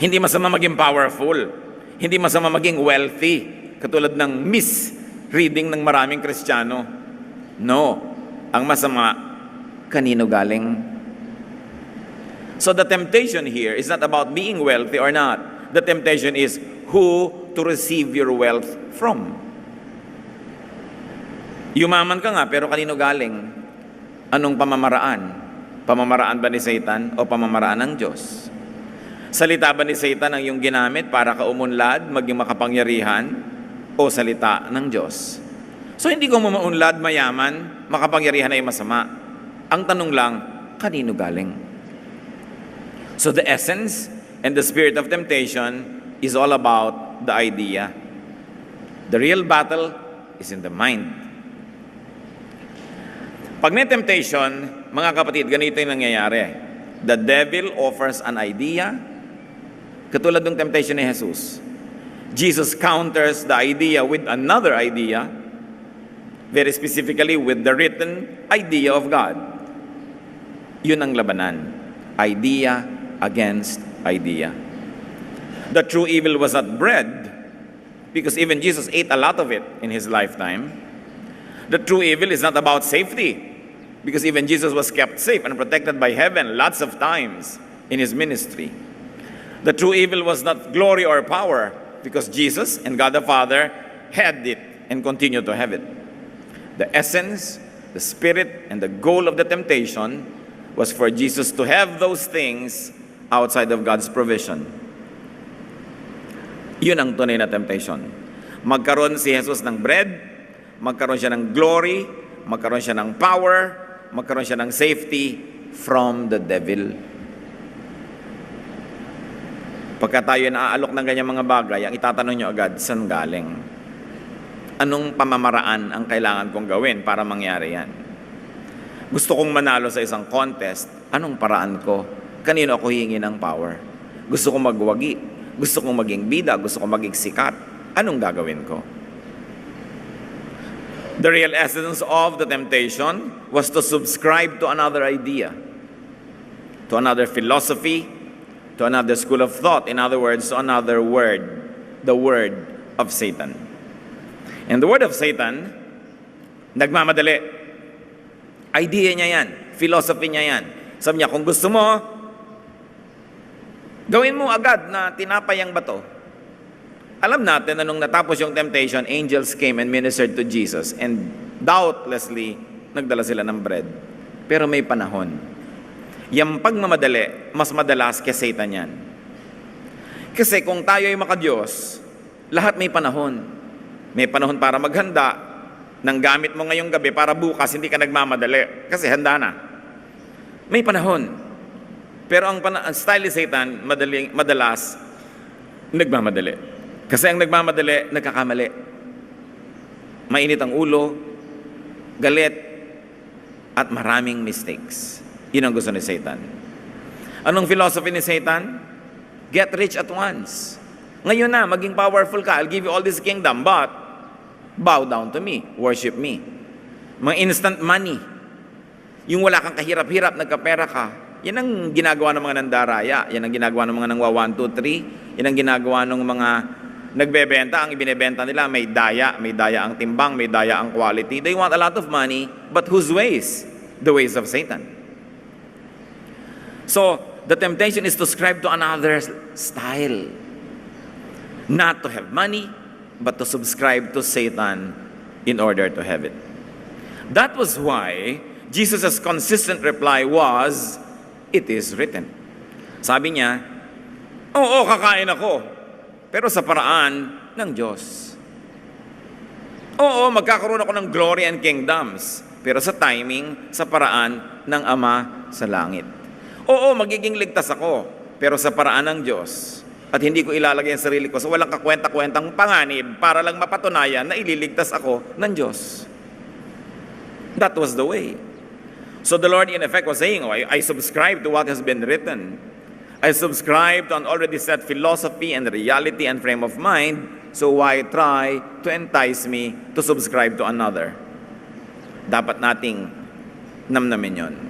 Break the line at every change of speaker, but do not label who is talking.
Hindi masama maging powerful. Hindi masama maging wealthy. Katulad ng misreading ng maraming Kristiyano. No. Ang masama, kanino galing? So the temptation here is not about being wealthy or not. The temptation is who to receive your wealth from. Yumaman ka nga, pero kanino galing? Anong pamamaraan? Pamamaraan ba ni Satan o pamamaraan ng Diyos? Salita ba ni Satan ang iyong ginamit para ka umunlad, maging makapangyarihan, o salita ng Diyos? So hindi ko maunlad, mayaman, makapangyarihan ay masama. Ang tanong lang, kanino galing? So the essence and the spirit of temptation is all about the idea. The real battle is in the mind. Pag may temptation, mga kapatid, ganito yung nangyayari. The devil offers an idea, katulad ng temptation ni Jesus. Jesus counters the idea with another idea, very specifically with the written idea of God. Yun ang labanan. Idea against idea. The true evil was not bread, because even Jesus ate a lot of it in his lifetime. The true evil is not about safety, because even Jesus was kept safe and protected by heaven lots of times in his ministry. The true evil was not glory or power, because Jesus and God the Father had it and continue to have it. The essence, the spirit, and the goal of the temptation was for Jesus to have those things outside of God's provision. Yun ang tunay na temptation. Magkaroon si Jesus ng bread, magkaroon siya ng glory, magkaroon siya ng power, magkaroon siya ng safety from the devil. Pagka tayo naaalok ng ganyang mga bagay, ang itatanong nyo agad, saan galing? Anong pamamaraan ang kailangan kong gawin para mangyari yan? Gusto kong manalo sa isang contest, anong paraan ko? Kanino ako hihingi ng power? Gusto kong magwagi, gusto kong maging bida, gusto kong maging sikat, anong gagawin ko? The real essence of the temptation was to subscribe to another idea, to another philosophy, to another school of thought. In other words, another word, the word of Satan. And the word of Satan, nagmamadali. Idea niya yan, philosophy niya yan. Sabi niya, kung gusto mo, gawin mo agad na tinapay ang bato. Alam natin na nung natapos yung temptation, angels came and ministered to Jesus and doubtlessly, nagdala sila ng bread. Pero may panahon. Yung pagmamadali, mas madalas kay Satan yan. Kasi kung tayo ay makadiyos, lahat may panahon. May panahon para maghanda ng gamit mo ngayong gabi para bukas hindi ka nagmamadali. Kasi handa na. May panahon. Pero ang, pana- ang style ni Satan, madaling, madalas, nagmamadali. Kasi ang nagmamadali, nagkakamali. Mainit ang ulo, galit, at maraming mistakes. Yun ang gusto ni Satan. Anong philosophy ni Satan? Get rich at once. Ngayon na, maging powerful ka. I'll give you all this kingdom, but bow down to me, worship me. Mga instant money. Yung wala kang kahirap-hirap, nagkapera ka. Yan ang ginagawa ng mga nandaraya. Yan ang ginagawa ng mga nangwa 1, 2, 3. Yan ang ginagawa ng mga nagbebenta. Ang ibinebenta nila, may daya. May daya ang timbang, may daya ang quality. They want a lot of money, but whose ways? The ways of Satan. So, the temptation is to ascribe to another style. Not to have money, but to subscribe to Satan in order to have it. That was why Jesus' consistent reply was, It is written. Sabi niya, Oo, kakain ako, pero sa paraan ng Diyos. Oo, magkakaroon ako ng glory and kingdoms, pero sa timing, sa paraan ng Ama sa langit. Oo, magiging ligtas ako, pero sa paraan ng Diyos. At hindi ko ilalagay ang sarili ko sa walang kakwenta-kwentang panganib para lang mapatunayan na ililigtas ako ng Diyos. That was the way. So the Lord in effect was saying, oh, I, I subscribe to what has been written. I subscribe to an already set philosophy and reality and frame of mind, so why try to entice me to subscribe to another? Dapat nating namnamin yon.